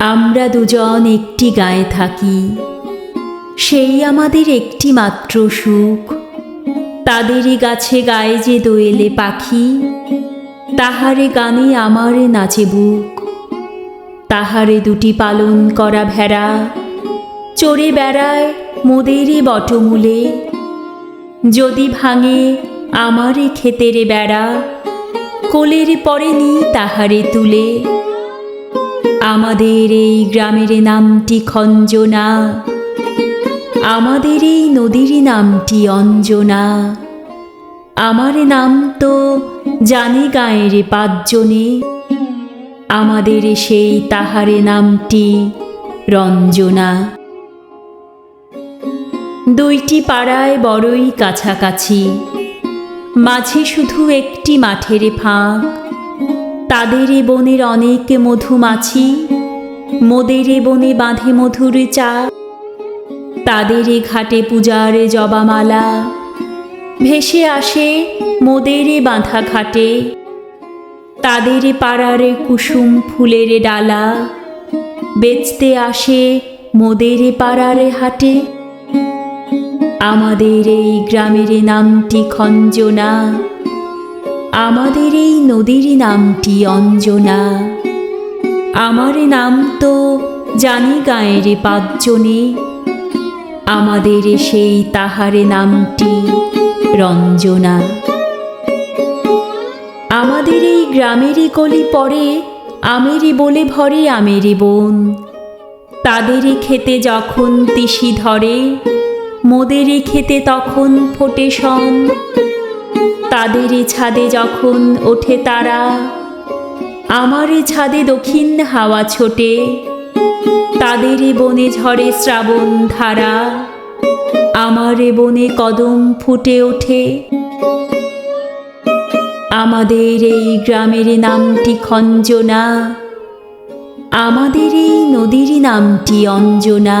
আমরা দুজন একটি গায়ে থাকি। সেই আমাদের একটি মাত্র সুখ। তাদেরই গাছে গায়ে যে দোয়েলে পাখি, তাহারে গানে আমারে নাচে বুক। তাহারে দুটি পালন করা ভেড়া চড়ে বেড়ায় মোদেরই বটমূলে। যদি ভাঙে আমারে ক্ষেতেরে বেড়া, কোলের পরে নি তাহারে তুলে। আমাদের এই গ্রামের নামটি খঞ্জনা, আমাদের এই নদীর নামটি অঞ্জনা। আমার নাম তো জানে গায়ের পাঁচজনে, আমাদের সেই তাহারে নামটি রঞ্জনা। দুইটি পাড়ায় বড়ই কাছাকাছি। মাঝে শুধু একটি মাঠের ফাঁক। তাদের বনের অনেক মধুমাছি মোদের এ বনে বাঁধে মধুর চা। তাদের এ ঘাটে পূজার জবামালা। ভেসে আসে মোদের বাঁধা ঘাটে। তাদের পাড়ার কুসুম ফুলের ডালা। বেচতে আসে মোদের পাড়ার হাটে। আমাদের এই গ্রামের নামটি খঞ্জনা, আমাদের এই নদীর নামটি অঞ্জনা। আমার নাম তো জানি গায়ের পাঁচজনে, আমাদের সেই তাহারে নামটি রঞ্জনা। আমাদের এই গ্রামেরই গলি পরে আমেরি বলে ভরে আমেরি বোন। তাদেরই খেতে যখন তিসি ধরে মোদেরই খেতে তখন ফোটে সন তাদেরই ছাদে যখন ওঠে তারা আমারই ছাদে দক্ষিণ হাওয়া ছোটে। তাদেরই বনে ঝরে শ্রাবণ ধারা, আমারে বনে কদম ফুটে ওঠে। আমাদের এই গ্রামের নামটি খঞ্জনা, আমাদের এই নদীর নামটি অঞ্জনা।